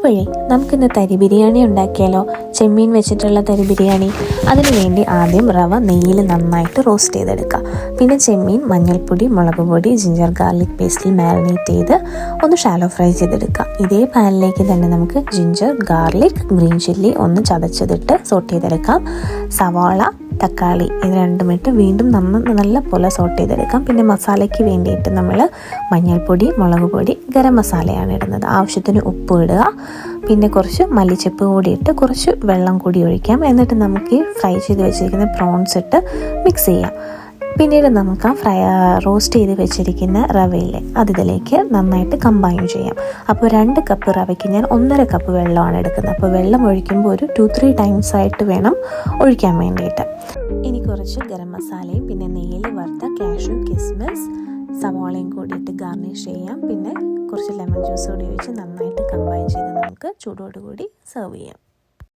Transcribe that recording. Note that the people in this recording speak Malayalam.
അപ്പോഴേ നമുക്കിന്ന് തരി ബിരിയാണി ഉണ്ടാക്കിയാലോ? ചെമ്മീൻ വെച്ചിട്ടുള്ള തരി ബിരിയാണി. അതിനു വേണ്ടി ആദ്യം റവ നെയ്യിൽ നന്നായിട്ട് റോസ്റ്റ് ചെയ്തെടുക്കുക പിന്നെ ചെമ്മീൻ മഞ്ഞൾപ്പൊടി മുളക് പൊടി ജിഞ്ചർ ഗാർലിക് പേസ്റ്റിൽ മാരിനേറ്റ് ചെയ്ത് ഒന്ന് ഷാലോ ഫ്രൈ ചെയ്തെടുക്കുക ഇതേ പാനിലേക്ക് തന്നെ നമുക്ക് ജിഞ്ചർ ഗാർലിക് ഗ്രീൻ ചില്ലി ഒന്ന് ചതച്ചതിട്ട് സോട്ട് ചെയ്തെടുക്കാം. സവാള തക്കാളി ഇത് രണ്ടും ഇട്ട് വീണ്ടും നമ്മൾ നല്ല പോലെ സോട്ട് ചെയ്തെടുക്കാം. പിന്നെ മസാലയ്ക്ക് വേണ്ടിയിട്ട് നമ്മൾ മഞ്ഞൾപ്പൊടി മുളക് പൊടി ഗരം മസാലയാണ് ഇടുന്നത്. ആവശ്യത്തിന് ഉപ്പ് ഇടുക. പിന്നെ കുറച്ച് മല്ലിച്ചപ്പ് കൂടി ഇട്ട് കുറച്ച് വെള്ളം കൂടി ഒഴിക്കാം. എന്നിട്ട് നമുക്ക് ഫ്രൈ ചെയ്ത് വെച്ചിരിക്കുന്ന പ്രോൺസ് ഇട്ട് മിക്സ് ചെയ്യാം. പിന്നീട് നമുക്ക് ആ ഫ്രൈ റോസ്റ്റ് ചെയ്ത് വെച്ചിരിക്കുന്ന റവയില്ലേ അതിലേക്ക് നന്നായിട്ട് കമ്പൈൻ ചെയ്യാം. അപ്പോൾ രണ്ട് കപ്പ് റവയ്ക്ക് ഞാൻ ഒന്നര കപ്പ് വെള്ളമാണ് എടുക്കുന്നത്. അപ്പോൾ വെള്ളം ഒഴിക്കുമ്പോൾ ഒരു ടു ത്രീ ടൈംസ് ആയിട്ട് വേണം ഒഴിക്കാൻ വേണ്ടിയിട്ട്. ഇനി കുറച്ച് ഗരം മസാലയും പിന്നെ നെയ്യിൽ വറുത്ത കാഷ്യൂ കിസ്മിസ് സവാളയും കൂടി ഇട്ട് ഗാർണിഷ് ചെയ്യാം. പിന്നെ കുറച്ച് ലെമൺ ജ്യൂസ് കൂടി ഒഴിച്ച് നന്നായിട്ട് കമ്പൈൻ ചെയ്ത് നമുക്ക് ചൂടോടുകൂടി സെർവ് ചെയ്യാം.